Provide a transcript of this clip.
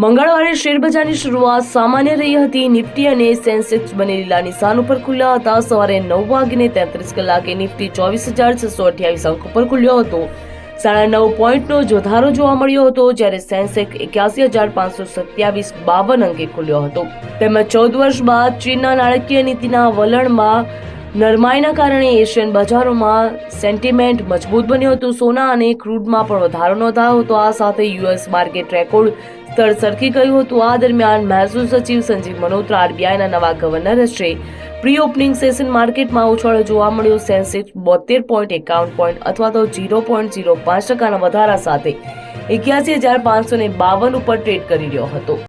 મંગળવારે શેરબજારની શરૂઆત સામાન્ય રહી હતી. નિફ્ટી અને સેન્સેક્સ બંને લીલા નિશાન ઉપર ખુલ્યા હતા. સવારે નવ વાગીને તેત્રીસ કલાકે નિફ્ટી ચોવીસ હજાર છસો અઠ્યાવીસ અંક ઉપર ખુલ્યો હતો. સાડા નવ પોઈન્ટનો જોધારો જોવા મળ્યો હતો, જ્યારે સેન્સેક્સ એક્યાસી હજાર પાંચસો સત્યાવીસ બાવન અંકે ખુલ્યો હતો. તેમજ ચૌદ વર્ષ બાદ ચીનના નાણાકીય નીતિના વલણમાં નરમાઈના કારણે એશિયન બજારોમાં સેન્ટિમેન્ટ મજબૂત બન્યું હતું. સોના અને ક્રૂડમાં પણ વધારો નોંધાયો હતો. આ સાથે યુએસ માર્કેટ રેકોર્ડ સ્તર સરખી ગયું હતું. આ દરમિયાન મહેસૂલ સચિવ સંજીવ મલ્હોત્રા, આરબીઆઈના નવા ગવર્નર હશે. પ્રી ઓપનિંગ સેશન માર્કેટમાં ઉછાળો જોવા મળ્યો. સેન્સેક્સ બોતેર પોઈન્ટ એકાવન પોઈન્ટ અથવા તો ઝીરો પોઈન્ટ ઝીરો પાંચ ટકાના વધારા સાથે એક્યાસી હજાર પાંચસો ને બાવન ઉપર ટ્રેડ કરી રહ્યો હતો.